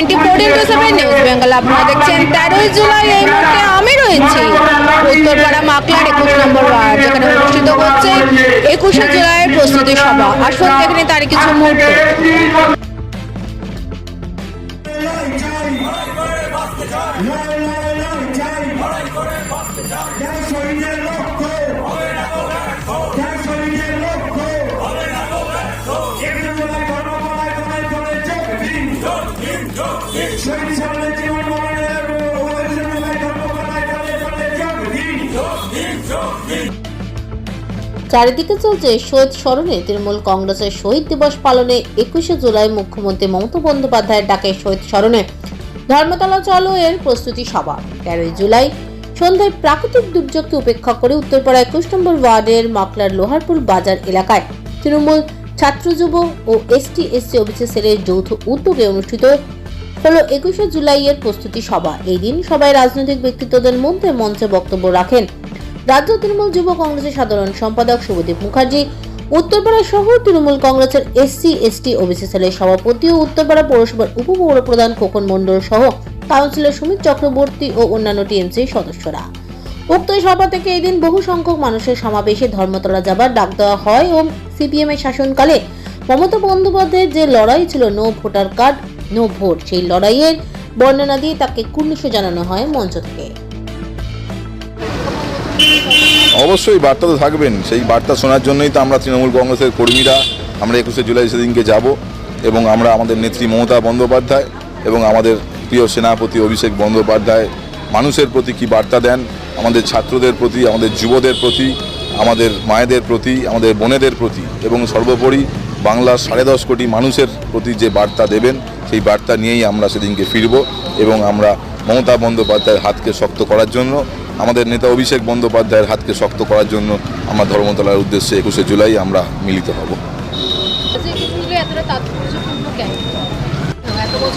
Twenty four Bengal আপনারা দেখছেন তেরোই জুলাই আমি রয়েছি উত্তরপাড়া নম্বর ওয়ার্ড যেখানে অনুষ্ঠিত হচ্ছে একুশে জুলাইয়ের প্রস্তুতি সভা আসুন দেখে নিই তারই কিছু মুহূর্ত চারিদিকে চলছে শহীদ স্মরণে তৃণমূল কংগ্রেসের শহীদ দিবস পালনে একুশে জুলাই মুখ্যমন্ত্রী মমতা বন্দ্যোপাধ্যায়ের ডাকে শহীদ স্মরণে। ধর্মতলা চলো এর প্রস্তুতি সভা, তেরোই জুলাই। সন্ধ্যায় প্রাকৃতিক দুর্যোগকে উপেক্ষা করে উত্তরপাড়া একুশ নম্বর ওয়ার্ডের মাকলার লোহারপুর বাজার এলাকায় তৃণমূল ছাত্র যুব ও এসটি এসসি সেলের যৌথ উদ্যোগে অনুষ্ঠিত হলো একুশে জুলাইয়ের প্রস্তুতি সভা। এই দিন সবাই রাজনৈতিক ব্যক্তিত্বদের মধ্যে মঞ্চে বক্তব্য রাখেন। রাজ্য তৃণমূল যুব কংগ্রেসের সাধারণ সম্পাদক শুভদীপ মুখার্জি, উত্তরপাড়া শহর তৃণমূল কংগ্রেসের এসসি এসটি ওবিসি সেলের সভাপতি ও উত্তরপাড়া পৌরসভার উপপৌর প্রধান খোকন মণ্ডল সহ কাউন্সিলর সুমিত চক্রবর্তী ও অন্যান্য টিএমসির সদস্যরা। উক্ত সভা থেকে এদিন বহু সংখ্যক মানুষের সমাবেশে ধর্মতলা যাবার ডাক দেওয়া হয় ও সিপিএম এর শাসনকালে মমতা বন্দ্যোপাধ্যায়ের যে লড়াই ছিল no voter card, no vote, সেই লড়াইয়ের বর্ণনা দিয়ে তাকে কুর্নিশ জানানো হয় মঞ্চ থেকে। অবশ্যই বার্তা তো থাকবেন, সেই বার্তা শোনার জন্যই তো আমরা তৃণমূল কংগ্রেসের কর্মীরা, আমরা একুশে জুলাই সেদিনকে যাব এবং আমরা আমাদের নেত্রী মমতা বন্দ্যোপাধ্যায় এবং আমাদের প্রিয় সেনাপতি অভিষেক বন্দ্যোপাধ্যায় মানুষের প্রতি কি বার্তা দেন, আমাদের ছাত্রদের প্রতি, আমাদের যুবদের প্রতি আমাদের মায়েদের প্রতি, আমাদের বোনেদের প্রতি এবং সর্বোপরি বাংলার সাড়ে দশ কোটি মানুষের প্রতি যে বার্তা দেবেন, সেই বার্তা নিয়েই আমরা সেদিনকে ফিরব এবং আমরা মমতা বন্দ্যোপাধ্যায়ের হাতকে শক্ত করার জন্য, আমাদের নেতা অভিষেক বন্দ্যোপাধ্যায়ের হাতকে শক্ত করার জন্য আমার ধর্মতলার উদ্দেশ্যে একুশে জুলাই আমরা মিলিত হব।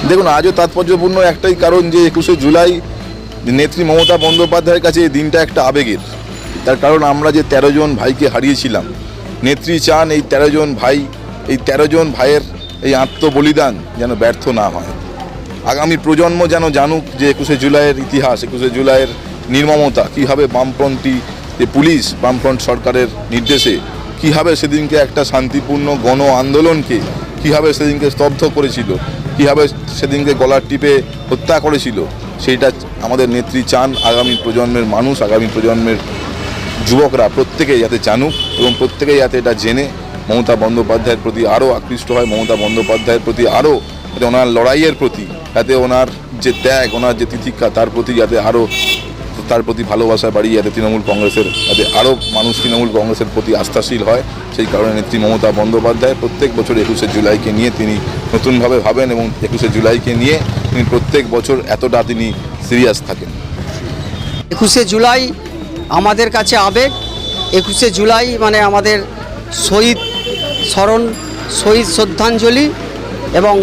দেখুন, আজও তাৎপর্যপূর্ণ একটাই কারণ যে একুশে জুলাই নেত্রী মমতা বন্দ্যোপাধ্যায়ের কাছে এই দিনটা একটা আবেগের। তার কারণ আমরা যে তেরো জন ভাইকে হারিয়েছিলাম, নেত্রী চান এই তেরো জন ভাই, এই তেরো জন ভাইয়ের এই আত্মবলিদান যেন ব্যর্থ না হয়। আগামী প্রজন্ম যেন জানুক যে একুশে জুলাইয়ের ইতিহাস, একুশে জুলাইয়ের নির্মমতা, কীভাবে বামপন্থী যে পুলিশ বামফ্রন্ট সরকারের নির্দেশে, কীভাবে সেদিনকে একটা শান্তিপূর্ণ গণ আন্দোলনকে, কীভাবে সেদিনকে স্তব্ধ করেছিল, কীভাবে সেদিনকে গলার টিপে হত্যা করেছিল, সেইটা আমাদের নেত্রী চান আগামী প্রজন্মের মানুষ, আগামী প্রজন্মের যুবকরা প্রত্যেকেই যাতে জানুক এবং প্রত্যেকেই যাতে এটা জেনে মমতা বন্দ্যোপাধ্যায়ের প্রতি আরও আকৃষ্ট হয়, মমতা বন্দ্যোপাধ্যায়ের প্রতি আরও যাতে ওনার লড়াইয়ের প্রতি, যাতে ওনার যে ত্যাগ, ওনার যে তিতিক্ষা, তার প্রতি যাতে আরও, তার প্রতি ভালোবাসা বাড়িয়ে যাতে তৃণমূল কংগ্রেসের, যাতে আরও মানুষ তৃণমূল কংগ্রেসের প্রতি আস্থাশীল হয়, সেই কারণে নেত্রী মমতা বন্দ্যোপাধ্যায় প্রত্যেক বছর একুশে জুলাইকে নিয়ে তিনি নতুনভাবে ভাবেন এবং একুশে জুলাইকে নিয়ে তিনি প্রত্যেক বছর এতটা তিনি সিরিয়াস থাকেন। একুশে জুলাই আমাদের কাছে আবেগ, একুশে জুলাই মানে আমাদের শহীদ স্মরণ, শহীদ শ্রদ্ধাঞ্জলি এবং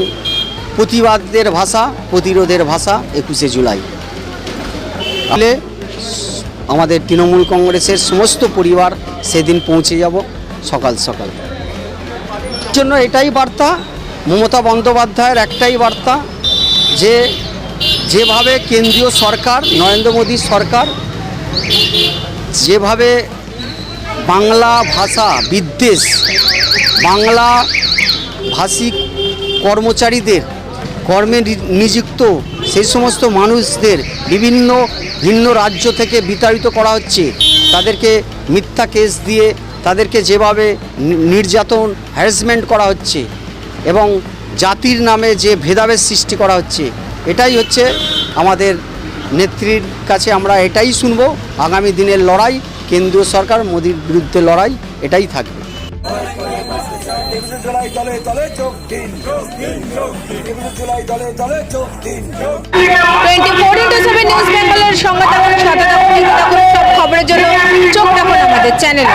প্রতিবাদের ভাষা, প্রতিরোধের ভাষা একুশে জুলাই। আমাদের তৃণমূল কংগ্রেসের সমস্ত পরিবার সেদিন পৌঁছে যাব সকাল সকাল। জন্য এটাই বার্তা, মমতা বন্দ্যোপাধ্যায়ের একটাই বার্তা যে, যেভাবে কেন্দ্রীয় সরকার, নরেন্দ্র মোদী সরকার যেভাবে বাংলা ভাষা বিদ্বেষ, বাংলা ভাষিক কর্মচারীদের কর্মে নিযুক্ত সেই সমস্ত মানুষদের বিভিন্ন ভিন্ন রাজ্য থেকে বিতাড়িত করা হচ্ছে। তাদেরকে মিথ্যা কেস দিয়ে তাদেরকে যেভাবে নির্যাতন হ্যারাসমেন্ট করা হচ্ছে এবং জাতির নামে যে ভেদাভেদ সৃষ্টি করা হচ্ছে, এটাই হচ্ছে আমাদের নেত্রীর কাছে আমরা এটাই শুনব। আগামী দিনের লড়াই, কেন্দ্রীয় সরকার মোদীর বিরুদ্ধে লড়াই, এটাই থাকবে। টোয়েন্টি ফোর নিউজ বেঙ্গলের খবরের জন্য চোখ রাখুন আমাদের চ্যানেলে।